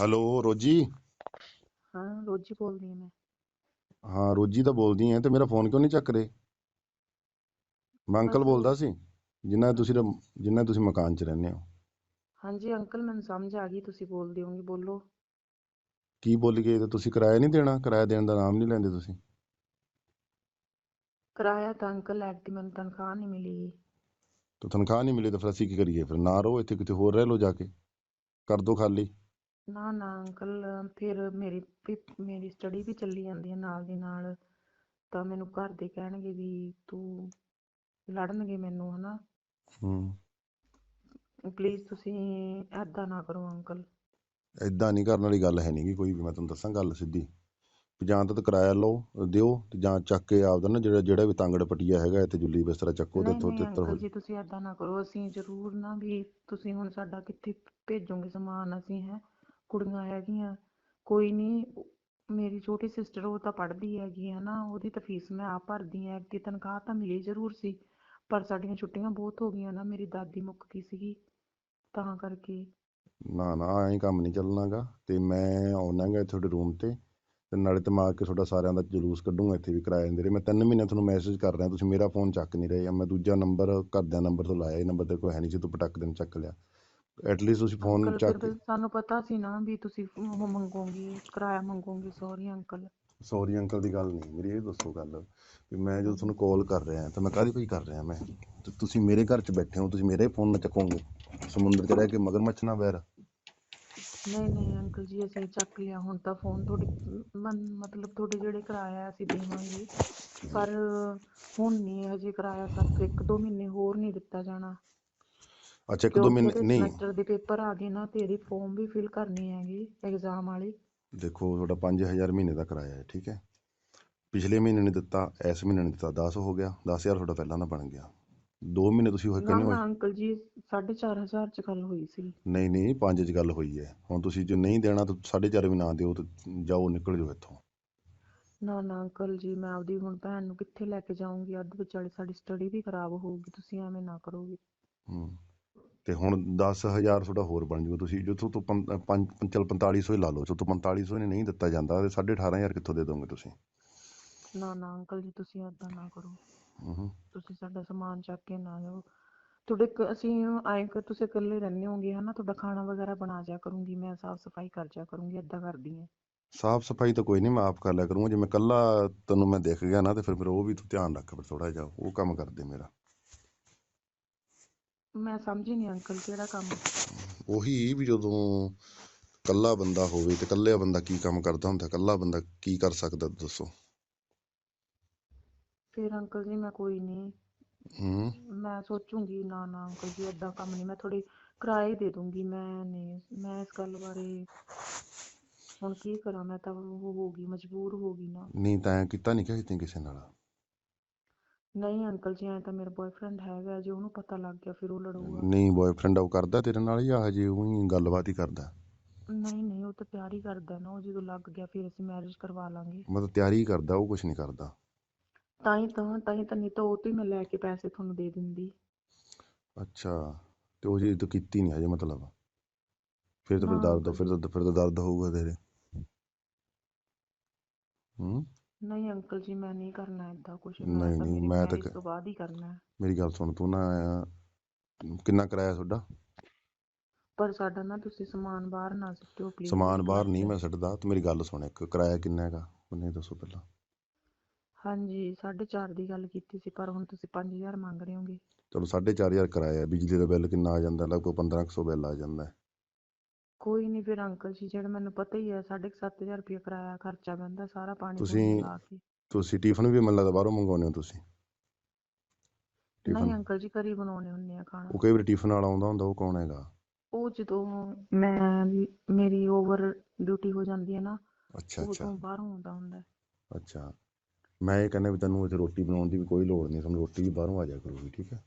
Hello ਰੋਜੀ ਹਾਂ ਰੋਜੀ ਬੋਲਦੀ ਹਾਂ ਮੈਂ। ਹਾਂ ਰੋਜੀ ਤਾਂ ਬੋਲਦੀ ਐ ਤੇ ਮੇਰਾ ਫੋਨ ਕਿਉਂ ਨਹੀਂ ਚੱਕ ਰਹੇ? ਮੈਂ ਅੰਕਲ। ਬੋਲਦਾ ਸੀ ਜਿੰਨਾ ਤੁਸੀਂ ਜਿੰਨਾ ਤੁਸੀਂ ਮਕਾਨ 'ਚ ਰਹਿੰਦੇ ਹੋ। ਹਾਂਜੀ ਅੰਕਲ ਮੈਨੂੰ ਸਮਝ ਆ ਗਈ ਤੁਸੀਂ ਬੋਲਦੇ ਹੋਗੇ ਬੋਲੋ। ਕੀ ਬੋਲ ਗਏ ਤੇ ਤੁਸੀਂ ਕਿਰਾਇਆ ਨਹੀਂ ਦੇਣਾ? ਕਿਰਾਇਆ ਦੇਣ ਦਾ ਨਾਮ ਨਹੀਂ ਲੈਂਦੇ ਤੁਸੀਂ? ਕਿਰਾਇਆ ਤਾਂ ਅੰਕਲ ਐਕਟੀ ਮੈਨੂੰ ਤਨਖਾਹ ਨਹੀਂ ਮਿਲੀ। ਤੇ ਤਨਖਾਹ ਨਹੀਂ ਮਿਲੀ ਤਾਂ ਫਿਰ ਅਸੀਂ ਕੀ ਕਰੀਏ? ਫਿਰ ਨਾ ਰਹੋ ਇੱਥੇ ਕਿਤੇ ਹੋਰ ਰਹਿ ਲਓ ਜਾ ਕੇ। ਕਰ ਦੋ ਖਾਲੀ। ਨਾ ਨਾ ਅੰਕਲ ਫਿਰ ਮੇਰੀ ਵੀ ਮੇਰੀ ਸਟੱਡੀ ਵੀ ਚੱਲੀ ਜਾਂਦੀ ਹੈ ਨਾਲ ਦੀ ਨਾਲ। ਤਾਂ ਮੈਨੂੰ ਘਰ ਦੇ ਕਹਿਣਗੇ ਵੀ ਤੂੰ ਲੜਨਗੇ ਮੈਨੂੰ ਹਨਾ? ਹੂੰ। ਪਲੀਜ਼ ਤੁਸੀਂ ਐਦਾਂ ਨਾ ਕਰੋ ਅੰਕਲ। ਐਦਾਂ ਨਹੀਂ ਕਰਨ ਵਾਲੀ ਗੱਲ ਹੈ ਨਹੀਂਗੀ ਕੋਈ ਵੀ ਮੈਂ ਤੁਹਾਨੂੰ ਦੱਸਾਂ ਗੱਲ ਸਿੱਧੀ। ਵੀ ਜਾਂ ਤਾਂ ਕਿਰਾਇਆ ਲਓ ਦਿਓ ਤੇ ਜਾਂ ਚੱਕ ਕੇ ਆਪਦਾ ਨਾ ਜਿਹੜਾ ਜਿਹੜਾ ਵੀ ਤਾਂਗੜ ਪਟਿਆ ਹੈਗਾ ਇੱਥੇ ਜੁੱਲੀ ਬਿਸਤਰਾ ਚੱਕੋ ਤੇ ਨਹੀਂ ਤਿੱਤਰ ਹੋ ਜੀ ਤੁਸੀਂ ਐਦਾਂ ਨਾ ਕਰੋ। ਅਸੀਂ ਜ਼ਰੂਰ ਨਾ ਵੀ ਤੁਸੀਂ ਹੁਣ ਸਾਡਾ ਕਿੱਥੇ ਭੇਜੋਗੇ ਸਮਾਨ ਅਸੀਂ ਹੈ? ਕੁੜੀਆਂ ਹੈਗੀਆਂ, ਕੋਈ ਨਹੀਂ ਮੇਰੀ ਛੋਟੀ ਸਿਸਟਰ ਉਹ ਤਾਂ ਪੜ੍ਹਦੀ ਹੈਗੀ ਹੈ ਨਾ, ਉਹਦੀ ਤਾਂ ਫੀਸ ਮੈਂ ਆਪ ਭਰਦੀ ਹਾਂ ਕਿ ਤਨਖਾਹ ਤਾਂ ਮਿਲੀ ਜ਼ਰੂਰ ਸੀ, ਪਰ ਸਾਡੀਆਂ ਛੁੱਟੀਆਂ ਬਹੁਤ ਹੋ ਗਈਆਂ ਨਾ, ਮੇਰੀ ਦਾਦੀ ਮੁੱਕ ਗਈ ਸੀਗੀ, ਤਾਂ ਕਰਕੇ। ਨਾ ਨਾ, ਐਂ ਕੰਮ ਨਹੀਂ ਚੱਲਣਾਗਾ ਤੇ ਮੈਂ ਆਉਣਾਗਾ ਤੁਹਾਡੇ ਰੂਮ ਤੇ ਤੇ ਨਾਲੇ ਤੇ ਮਾਰ ਕੇ ਤੁਹਾਡਾ ਸਾਰਿਆਂ ਦਾ ਜਲੂਸ ਕੱਢੂੰਗਾ, ਇੱਥੇ ਵੀ ਕਿਰਾਏ ਦੇ ਰਹੇ। ਮੈਂ ਤਿੰਨ ਮਹੀਨੇ ਤੁਹਾਨੂੰ ਮੈਸੇਜ ਕਰ ਰਿਹਾ, ਤੁਸੀਂ ਮੇਰਾ ਫੋਨ ਚੱਕ ਨਹੀਂ ਰਹੇ ਮੈਂ ਦੂਜਾ ਨੰਬਰ ਘਰਦਿਆਂ ਨੰਬਰ ਤੋਂ ਲਾਇਆ, ਇਹ ਨੰਬਰ ਤੇ ਕੋਈ ਹੈ ਨਹੀਂ ਸੀ, ਤੂੰ ਪਟਕ ਦਿਨ ਚੱਕ ਲਿਆ। ਐਟਲੀਸਟ ਤੁਸੀਂ ਫੋਨ ਚੱਕ ਫਿਰ ਸਾਨੂੰ ਪਤਾ ਸੀ ਨਾ ਵੀ ਤੁਸੀਂ ਉਹ ਮੰਗੋਗੇ ਕਿਰਾਇਆ ਮੰਗੋਗੇ ਸੌਰੀ ਅੰਕਲ ਸੌਰੀ ਅੰਕਲ ਦੀ ਗੱਲ ਨਹੀਂ ਮੇਰੀ ਇਹ ਦੱਸੋ ਗੱਲ ਵੀ ਮੈਂ ਜਦੋਂ ਤੁਹਾਨੂੰ ਕਾਲ ਕਰ ਰਿਹਾ ਤਾਂ ਮੈਂ ਕਾਹਦੀ ਪਈ ਕਰ ਰਿਹਾ ਮੈਂ? ਤੇ ਤੁਸੀਂ ਮੇਰੇ ਘਰ 'ਚ ਬੈਠੇ ਹੋ ਤੁਸੀਂ ਮੇਰੇ ਫੋਨ ਨਾ ਚੱਕੋਗੇ। ਸਮੁੰਦਰ 'ਚ ਰਹਿ ਕੇ ਮਗਰਮੱਛ ਨਾ ਵੈਰ। ਨਹੀਂ ਨਹੀਂ ਅੰਕਲ ਜੀ ਅਸੀਂ ਚੱਕ ਲਿਆ ਹੁਣ ਤਾਂ ਫੋਨ ਤੁਹਾਡੇ ਮਤਲਬ ਤੁਹਾਡੇ ਜਿਹੜੇ ਕਿਰਾਇਆ ਅਸੀਂ ਦੇਵਾਂਗੇ। ਪਰ ਹੁਣ ਨਹੀਂ ਹਜੇ ਕਿਰਾਇਆ ਸਾਨੂੰ ਇੱਕ ਦੋ ਮਹੀਨੇ ਹੋਰ ਨਹੀਂ ਦਿੱਤਾ ਜਾਣਾ। ਅੱਛਾ ਇੱਕ ਦੋ ਮਹੀਨੇ ਨਹੀਂ। ਸਮੈਸਟਰ ਦੇ ਪੇਪਰ ਆ ਗਏ ਨਾ ਤੇ ਇਹਦੀ ਫਾਰਮ ਵੀ ਫਿਲ ਕਰਨੀ ਹੈਗੀ ਐਗਜ਼ਾਮ ਵਾਲੀ। ਦੇਖੋ ਤੁਹਾਡਾ 5000 ਮਹੀਨੇ ਦਾ ਕਿਰਾਇਆ ਹੈ ਠੀਕ ਹੈ? ਪਿਛਲੇ ਮਹੀਨੇ ਨੇ ਦਿੱਤਾ ਇਸ ਮਹੀਨੇ ਨੇ ਦਿੱਤਾ 10 ਹੋ ਗਿਆ 10000 ਤੁਹਾਡਾ ਪਹਿਲਾਂ ਦਾ ਬਣ ਗਿਆ। 2 ਮਹੀਨੇ ਤੁਸੀਂ ਹੋਏ ਨਾ ਕਹਿੰਦੇ ਨਾ ਅੰਕਲ ਜੀ 4500 ਚ ਗੱਲ ਹੋਈ ਸੀ। ਨਹੀਂ ਨਹੀਂ 5 ਚ ਗੱਲ ਹੋਈ ਹੈ। ਹੁਣ ਤੁਸੀਂ ਜੇ ਨਹੀਂ ਦੇਣਾ ਤਾਂ 4.5 ਵੀ ਨਾ ਦਿਓ ਤੇ ਜਾਓ ਨਿਕਲ ਜਾਓ ਇੱਥੋਂ। ਨਾ ਨਾ ਅੰਕਲ ਜੀ ਮੈਂ ਆਪਦੀ ਹੁਣ ਭੈਣ ਨੂੰ ਕਿੱਥੇ ਲੈ ਕੇ ਜਾਊਂਗੀ? ਅੱਧ ਵਿਚਾਲੇ ਸਾਡੀ ਸਟੱਡੀ ਵੀ ਖਰਾਬ ਹੋਊਗੀ ਤੁਸੀਂ ਐਵੇਂ ਨਾ ਕਰੋਗੇ। ਹੂੰ। ਤੇ ਹੁਣ 10000 ਤੁਹਾਡਾ ਹੋਰ ਬਣ ਜੂਗਾ। ਤੁਸੀਂ ਜਿੱਥੋਂ ਤੋਂ ਪੰਜ ਪੰਜ- ਚੱਲ 4500 ਹੀ ਲਾ ਲਓ ਜਿੱਥੋਂ 4500 ਹੀ ਨਹੀਂ ਦਿੱਤਾ ਜਾਂਦਾ ਤੇ 18500 ਕਿੱਥੋਂ ਦੇ ਦੋਗੇ ਤੁਸੀਂ? ਨਾ ਨਾ ਅੰਕਲ ਜੀ ਤੁਸੀਂ ਏਦਾਂ ਨਾ ਕਰੋ। ਹੂੰ ਤੁਸੀਂ ਸਾਡਾ ਸਮਾਨ ਚੱਕ ਕੇ ਨਾ ਜਾਓ ਤੁਹਾਡੇ ਅਸੀਂ ਆਏ ਕਿ ਤੁਸੀਂ ਇਕੱਲੇ ਰਹਿੰਦੇ ਹੋਗੇ ਹਨਾ? ਤੁਹਾਡਾ ਖਾਣਾ ਵਗੈਰਾ ਬਣਾ ਜਾ ਕਰੂੰਗੀ ਮੈਂ ਸਾਫ਼ ਸਫ਼ਾਈ ਕਰ ਜਾ ਕਰੂੰਗੀ ਏਦਾਂ ਕਰਦੀ ਹਾਂ ਸਾਫ਼ ਸਫ਼ਾਈ ਤਾਂ ਕੋਈ ਨਹੀਂ ਮੈਂ ਆਪ ਕਰ ਲਿਆ ਕਰੂੰਗਾ। ਜੇ ਮੈਂ ਕੱਲਾ ਤੈਨੂੰ ਮੈਂ ਦਿਖ ਗਿਆ ਨਾ ਤੇ ਫਿਰ ਫਿਰ ਉਹ ਵੀ ਤੂੰ ਧਿਆਨ ਰੱਖ ਫਿਰ ਥੋੜਾ ਜਿਹਾ ਉਹ ਕੰਮ ਕਰਦੇ ਮੇਰਾ। ਮੈਂ ਸਮਝੀ ਨਹੀਂ ਅੰਕਲ ਕਿਹੜਾ ਕੰਮ ਉਹੀ ਵੀ ਜਦੋਂ ਕੱਲਾ ਬੰਦਾ ਹੋਵੇ ਤੇ ਕੱਲਿਆ ਬੰਦਾ ਕੀ ਕੰਮ ਕਰਦਾ ਹੁੰਦਾ ਕੱਲਾ ਬੰਦਾ ਕੀ ਕਰ ਸਕਦਾ ਦੱਸੋ? ਫਿਰ ਅੰਕਲ ਜੀ ਮੈਂ ਕੋਈ ਨਹੀਂ। ਹੂੰ। ਮੈਂ ਸੋਚੂੰਗੀ ਨਾ ਨਾ ਅੰਕਲ ਜੀ ਏਦਾਂ ਕੰਮ ਨਹੀਂ ਮੈਂ ਥੋੜੀ ਕਿਰਾਏ ਦੇ ਦੂੰਗੀ ਮੈਂ ਨਹੀਂ ਮੈਂ ਇਸ ਗੱਲ ਬਾਰੇ ਹੁਣ ਕੀ ਕਰਾਂ ਮੈਂ ਤਾਂ ਉਹ ਹੋ ਗਈ ਮਜਬੂਰ ਹੋ ਗਈ ਨਾ। ਨਹੀਂ ਤਾਂ ਐਂ ਕੀਤਾ ਨਹੀਂ ਕਿਸੇ ਕਿਸੇ ਨਾਲ? ਨਹੀਂ ਅੰਕਲ ਜੀ ਐਂ ਤਾਂ ਮੇਰਾ ਬॉयਫ੍ਰੈਂਡ ਹੈਗਾ ਜੇ ਉਹਨੂੰ ਪਤਾ ਲੱਗ ਗਿਆ ਫਿਰ ਉਹ ਲੜੂਗਾ। ਨਹੀਂ ਬॉयਫ੍ਰੈਂਡ ਉਹ ਕਰਦਾ ਤੇਰੇ ਨਾਲ ਜਾਂ ਹਜੇ ਉਹੀ ਗੱਲਬਾਤ ਹੀ ਕਰਦਾ? ਨਹੀਂ ਨਹੀਂ ਉਹ ਤਾਂ ਪਿਆਰ ਹੀ ਕਰਦਾ ਨਾ ਉਹ ਜਦੋਂ ਲੱਗ ਗਿਆ ਫਿਰ ਅਸੀਂ ਮੈਰਿਜ ਕਰਵਾ ਲਾਂਗੇ। ਮਤਲਬ ਤਿਆਰੀ ਕਰਦਾ ਉਹ ਕੁਝ ਨਹੀਂ ਕਰਦਾ। ਤਾਂ ਹੀ ਤਾਂ ਤਾਂ ਹੀ ਤਾਂ ਨਹੀਂ ਤਾਂ ਉਹ ਤੋਂ ਹੀ ਮੈਂ ਲੈ ਕੇ ਪੈਸੇ ਤੁਹਾਨੂੰ ਦੇ ਦਿੰਦੀ। ਅੱਛਾ ਤੇ ਉਹ ਜੀ ਤੂੰ ਕੀਤੀ ਨਹੀਂ ਹਜੇ ਮਤਲਬ। ਫਿਰ ਤਾਂ ਫਿਰ ਦਰਦ ਫਿਰ ਤਾਂ ਫਿਰ ਤਾਂ ਦਰਦ ਹੋਊਗਾ ਤੇਰੇ। ਹੂੰ? ਨਹੀਂ ਅੰਕਲ ਜੀ ਮੈਂ ਨਹੀਂ ਕਰਨਾ ਏਦਾਂ ਕੁਝ ਨਹੀਂ, ਨਹੀਂ, ਮੈਂ ਤਾਂ ਕ- ਤੋਂ ਬਾਅਦ ਹੀ ਕਰਨਾ ਹੈ। ਮੇਰੀ ਗੱਲ ਸੁਣ ਤੂੰ ਨਾ ਕਿੰਨਾ ਕਿਰਾਇਆ ਤੁਹਾਡਾ? ਪਰ ਸਾਡਾ ਨਾ ਤੁਸੀਂ ਸਮਾਨ ਬਾਹਰ ਨਾ ਸੁੱਟਿਓ ਪਲੀਜ਼ ਸਮਾਨ ਬਾਹਰ ਨਹੀਂ ਮੈਂ ਛੱਡਦਾ ਤੂੰ ਮੇਰੀ ਗੱਲ ਸੁਣ ਇੱਕ ਕਿਰਾਇਆ ਕਿੰਨਾ ਹੈਗਾ? ਉਹਨੇ ਦੱਸੋ ਪਹਿਲਾਂ। ਹਾਂਜੀ 4.5 ਦੀ ਗੱਲ ਕੀਤੀ ਸੀ ਪਰ ਹੁਣ ਤੁਸੀਂ 5000 ਮੰਗ ਰਹੇ ਹੋਗੇ। ਚਲੋ 4500 ਕਿਰਾਇਆ ਹੈ, ਬਿਜਲੀ ਦਾ ਬਿੱਲ ਕਿੰਨਾ ਆ ਜਾਂਦਾ ਲਗਭਗ 1500 ਬਿੱਲ ਆ ਜਾਂਦਾ ਹੈ। ਕੋਈ ਨਹੀਂ ਫਿਰ ਅੰਕਲ ਜੀ ਜਿਹੜਾ ਮੈਨੂੰ ਪਤਾ ਹੀ ਹੈ 7500 ਰੁਪਏ ਕਿਰਾਇਆ ਖਰਚਾ ਪੈਂਦਾ ਸਾਰਾ ਪਾਣੀ ਤੁਸੀਂ- ਲਾ ਤੁਸੀਂ ਟਿਫਨ ਵੀ ਮੈਨੂੰ ਲੱਗਦਾ ਬਾਹਰੋਂ ਮੰਗਵਾਉਂਦੇ ਹੋ ਤੁਸੀਂ? ਨਹੀਂ ਅੰਕਲ ਜੀ ਘਰੇ ਬਣਾਉਣੇ ਹੁੰਦੇ ਆ ਖਾਣਾ। ਉਹ ਕਈ ਵਾਰੀ ਟਿਫਨ ਵਾਲਾ ਆਉਂਦਾ ਹੁੰਦਾ ਉਹ ਕੌਣ ਹੈਗਾ? ਉਹ ਜਦੋਂ ਮੈਂ ਮੇਰੀ ਓਵਰ ਡਿਊਟੀ ਹੋ ਜਾਂਦੀ ਹੈ ਨਾ ਅੱਛਾ ਅੱਛਾ। ਬਾਹਰੋਂ ਆਉਂਦਾ ਹੁੰਦਾ। ਅੱਛਾ। ਮੈਂ ਇਹ ਕਹਿੰਦਾ ਵੀ ਤੈਨੂੰ ਇੱਥੇ ਰੋਟੀ ਬਣਾਉਣ ਦੀ ਵੀ ਕੋਈ ਲੋੜ ਨਹੀਂ ਤੁਹਾਨੂੰ ਰੋਟੀ ਵੀ ਬਾਹਰੋਂ ਆ ਜਾਇਆ ਕਰੂਗੀ ਠੀਕ ਹੈ?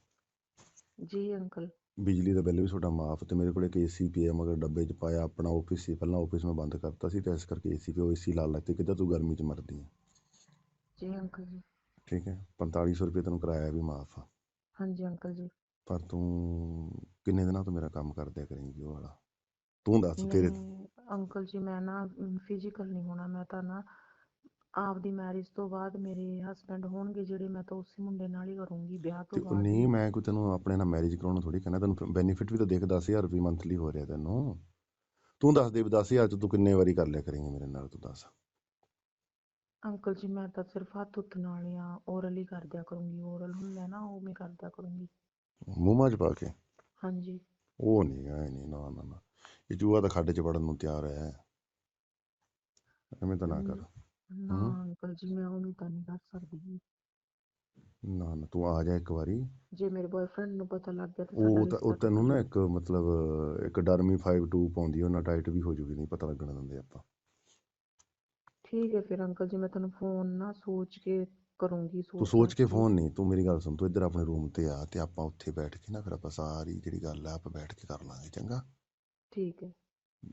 ਜੀ ਅੰਕਲ। ਬਿਜਲੀ ਦਾ ਬਿੱਲ ਵੀ ਤੁਹਾਡਾ ਮਾਫ ਤੇ ਮੇਰੇ ਕੋਲ ਇੱਕ ਏਸੀ ਪਿਆ ਮਗਰ ਡੱਬੇ 'ਚ ਪਾਇਆ ਆਪਣਾ ਆਫਿਸ ਸੀ ਪਹਿਲਾਂ ਆਫਿਸ ਮੈਂ ਬੰਦ ਕਰਤਾ ਸੀ ਤੇ ਇਸ ਕਰਕੇ ਏਸੀ ਪਿਆ ਏਸੀ ਲਾ ਲੱਗ ਤੇ ਕਿੱਦਾਂ ਤੂੰ ਗਰਮੀ 'ਚ ਮਰਦੀ ਹੈ ਜੀ ਅੰਕਲ ਜੀ। ਠੀਕ ਹੈ 4500 ਰੁਪਏ ਤੈਨੂੰ ਕਿਰਾਇਆ ਵੀ ਮਾਫ ਆ। ਹਾਂਜੀ ਅੰਕਲ ਜੀ। ਪਰ ਤੂੰ ਕਿੰਨੇ ਦਿਨਾਂ ਤੋਂ ਮੇਰਾ ਕੰਮ ਕਰਦਿਆ ਕਰੇਂਗੀ ਉਹ ਵਾਲਾ? ਤੂੰ ਦੱਸ ਤੇਰੇ ਨਹੀਂ ਅੰਕਲ ਜੀ ਮੈਂ ਨਾ ਫਿਜ਼ੀਕਲ ਨਹੀਂ ਹੋਣਾ ਮੈਂ ਤਾਂ ਨਾ ਆਪਦੀ ਮੈਰਿਜ ਤੋਂ ਬਾਅਦ ਮੇਰੇ ਹਸਬੰਡ ਹੋਣਗੇ ਜਿਹੜੇ ਮੈਂ ਤਾਂ ਉਸੇ ਮੁੰਡੇ ਨਾਲ ਹੀ ਕਰੂੰਗੀ ਵਿਆਹ ਤੇ ਬਾਅਦ ਨਹੀਂ ਮੈਂ ਕੋਈ ਤੈਨੂੰ ਆਪਣੇ ਨਾਲ ਮੈਰਿਜ ਕਰਾਉਣਾ ਥੋੜੀ ਕਹਿਣਾ ਤੈਨੂੰ ਬੈਨੀਫਿਟ ਵੀ ਤਾਂ ਦੇਖ 10000 ਰੁਪਏ ਮੰਥਲੀ ਹੋ ਰਿਹਾ ਤੈਨੂੰ। ਤੂੰ ਦੱਸ ਦੇ ਵੀ 10000 ਚ ਤੂੰ ਕਿੰਨੇ ਵਾਰੀ ਕਰ ਲਿਆ ਕਰੇਂਗੀ ਮੇਰੇ ਨਾਲ ਤੂੰ ਦੱਸ। ਅੰਕਲ ਜੀ ਮੈਂ ਤਾਂ ਸਿਰਫ ਹੱਥ ਹੁੱਥ ਨਾਲ ਜਾਂ ਓਰਲ ਹੀ ਕਰਦਿਆ ਕਰੂੰਗੀ ਓਰਲ ਹੁੰਦਾ ਨਾ ਉਹ ਮੈਂ ਕਰਦਿਆ ਕਰੂੰਗੀ। ਮੂੰਹ ਮਾਂ ਚ ਪਾ ਕੇ? ਹਾਂਜੀ। ਉਹ ਨਹੀਂ ਐ ਨਹੀਂ ਨਾ ਨਾ ਨਾ। ਇਹ ਜੂਆ ਤਾਂ ਖੱਡ ਚ ਵੜਨ ਨੂੰ ਤਿਆਰ ਹੈ ਐਵੇਂ ਤਾਂ ਨਾ ਕਰ। ਨਾ ਹਮ। ਅੰਕਲ ਜੀ ਮੈਂ ਉਵੇਂ ਤਾਂ ਨਹੀਂ ਕਰ ਸਕਦੀ ਜੀ। ਨਾ ਨਾ ਤੂੰ ਆ ਜਾ ਇੱਕ ਵਾਰੀ। ਜੇ ਮੇਰੇ ਬॉयਫ੍ਰੈਂਡ ਨੂੰ ਪਤਾ ਲੱਗ ਗਿਆ ਤਾਂ ਉਹ ਤਾਂ ਉਹ ਤੈਨੂੰ ਨਾ ਇੱਕ ਮਤਲਬ ਇੱਕ ਡਰਮੀ 52 ਪਾਉਂਦੀ ਉਹਨਾਂ ਟਾਈਟ ਵੀ ਹੋ ਜੂਗੀ ਨਹੀਂ ਪਤਾ ਲੱਗਣ ਦਿੰਦੇ ਆਪਾਂ। ਠੀਕ ਹੈ ਫਿਰ ਅੰਕਲ ਜੀ ਮੈਂ ਤੁਹਾਨੂੰ ਫੋਨ ਨਾ ਸੋਚ ਕੇ ਕਰੂੰਗੀ ਤੂੰ ਸੋਚ ਕੇ ਫੋਨ ਨਹੀਂ ਤੂੰ ਮੇਰੀ ਗੱਲ ਸੁਣ ਤੂੰ ਇੱਧਰ ਆਪਣੇ ਰੂਮ ਤੇ ਆ ਤੇ ਆਪਾਂ ਉੱਥੇ ਬੈਠ ਕੇ ਨਾ ਫਿਰ ਆਪਾਂ ਸਾਰੀ ਜਿਹੜੀ ਗੱਲ ਆ ਆਪਾਂ ਬੈਠ ਕੇ ਕਰ ਲਾਂਗੇ ਚੰਗਾ? ਠੀਕ ਹੈ।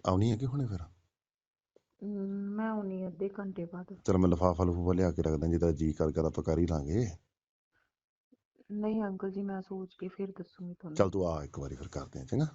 ਆਉਣੀ ਹੈ ਕਿ ਹੁਣੇ ਫਿਰ? ਮੈਂ ਆਉਣੀ ਅੱਧੇ ਘੰਟੇ ਬਾਅਦ। ਚਲ ਮੈਂ ਲਫਾਫਾ ਲਫੂਫਾ ਲਿਆ ਕੇ ਰੱਖਦਾ ਜਿਹਦਾ ਜੀ ਕਰ ਕਰ ਆਪਾਂ ਕਰ ਹੀ ਲਾਂਗੇ। ਨਹੀਂ ਅੰਕਲ ਜੀ ਮੈਂ ਸੋਚ ਕੇ ਫਿਰ ਦੱਸੂਗੀ ਤੁਹਾਨੂੰ। ਚੱਲ ਤੂੰ ਆ ਇੱਕ ਵਾਰੀ ਫਿਰ ਕਰਦੇ ਆ ਚੰਗਾ।